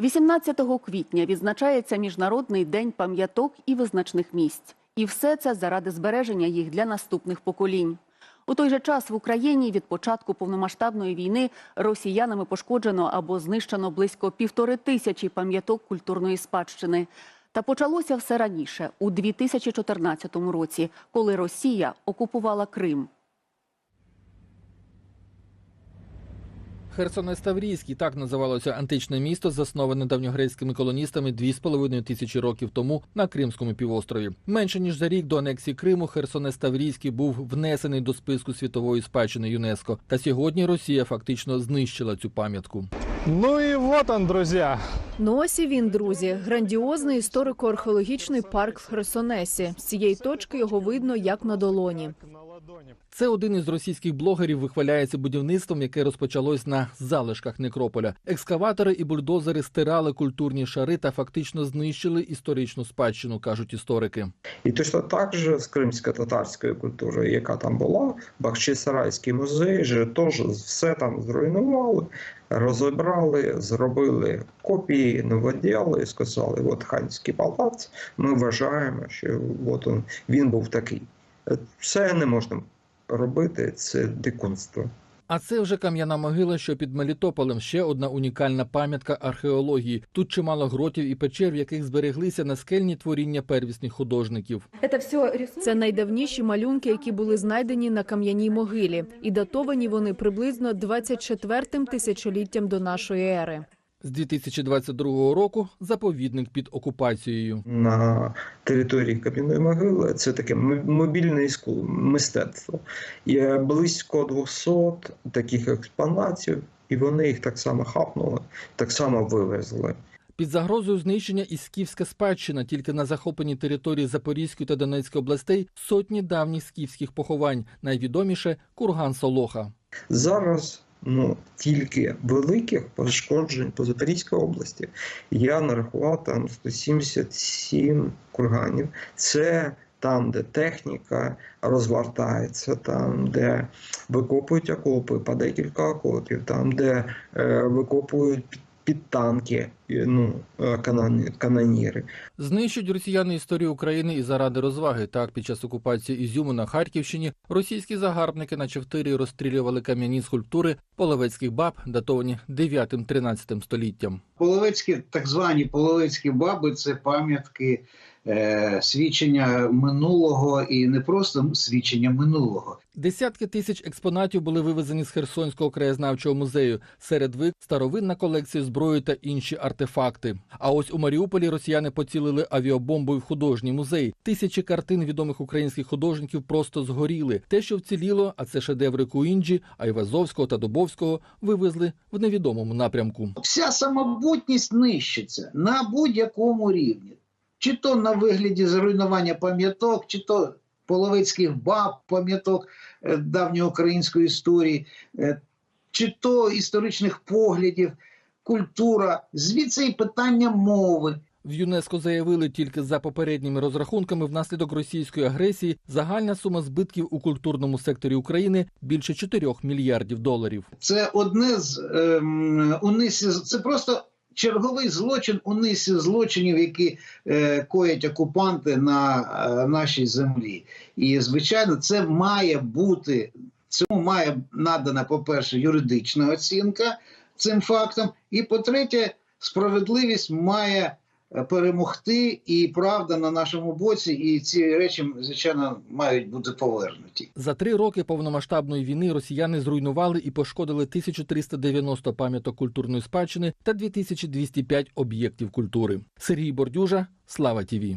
18 квітня відзначається Міжнародний день пам'яток і визначних місць. І все це заради збереження їх для наступних поколінь. У той же час в Україні від початку повномасштабної війни росіянами пошкоджено або знищено близько півтори тисячі пам'яток культурної спадщини. Та почалося все раніше, у 2014 році, коли Росія окупувала Крим. Херсонес Таврійський так називалося античне місто, засноване давньогрецькими колоністами 2,5 тисячі років тому на Кримському півострові. Менше ніж за рік до анексії Криму Херсонес Таврійський був внесений до списку світової спадщини ЮНЕСКО. Та сьогодні Росія фактично знищила цю пам'ятку. Ну и вот он, друзья. Ну ось і він, друзі, грандіозний історико-археологічний парк в Херсонесі. З цієї точки його видно як на долоні. Це один із російських блогерів вихваляється будівництвом, яке розпочалось на залишках некрополя. Екскаватори і бульдозери стирали культурні шари та фактично знищили історичну спадщину, кажуть історики. І точно так же з кримсько-татарською культурою, яка там була, Бахчисарайський музей же теж все там зруйнували, розібрали, зробили копії, новоділи сказали, от ханський палац, ми вважаємо, що от он, він був такий. Все не можна робити, це дикунство. А це вже кам'яна могила, що під Мелітополем ще одна унікальна пам'ятка археології. Тут чимало гротів і печер, в яких збереглися наскельні творіння первісних художників. Это все рисунки. Це найдавніші малюнки, які були знайдені на кам'яній могилі, і датовані вони приблизно 24-м тисячоліттям до нашої ери. З 2022 року заповідник під окупацією. на території кам'яної могили. Це таке мобільне іскусство, мистецтво. Є близько 200 таких експонатів, і вони їх так само хапнули, так само вивезли. Під загрозою знищення і скіфська спадщина тільки на захопленій території Запорізької та Донецької областей сотні давніх скіфських поховань. Найвідоміше курган Солоха. Зараз ну, тільки великих пошкоджень по Запорізькій області я нарахував там 177 курганів. Це там, де техніка розвертається, там, де викопують окопи по декілька окопів, там, де е, викопують під, танки ну, е, каноні- каноніри. Знищують росіяни історію України і заради розваги. Так, під час окупації Ізюму на Харківщині російські загарбники на Чевтирі розстрілювали кам'яні скульптури половецьких баб, датовані 9-13 століттям. Половецькі, так звані половецькі баби це пам'ятки свідчення минулого і не просто свідчення минулого. Десятки тисяч експонатів були вивезені з Херсонського краєзнавчого музею. Серед вик старовинна колекція зброї та інші артефакти. А ось у Маріуполі росіяни поцілили авіабомбою в художній музей. Тисячі картин відомих українських художників просто згоріли. Те, що вціліло, а це шедеври Куінджі, Айвазовського та Дубовського, вивезли в невідомому напрямку. Вся самобутність нищиться на будь-якому рівні. Чи то на вигляді зруйнування пам'яток, чи то половецьких баб, пам'яток е, давньоукраїнської історії, е, чи то історичних поглядів, культура, звідси і питання мови. В ЮНЕСКО заявили, тільки за попередніми розрахунками внаслідок російської агресії загальна сума збитків у культурному секторі України більше 4 мільярдів доларів. Це одне з ем, у низці, це просто черговий злочин у низці злочинів, які е, коять окупанти на е, нашій землі. І звичайно, це має бути цьому має надана, по-перше, юридична оцінка цим фактом. і по-третє, справедливість має перемогти, і правда на нашому боці, і ці речі, звичайно, мають бути повернуті. За три роки повномасштабної війни росіяни зруйнували і пошкодили 1390 пам'яток культурної спадщини та 2205 об'єктів культури. Сергій Бордюжа, Слава Тіві.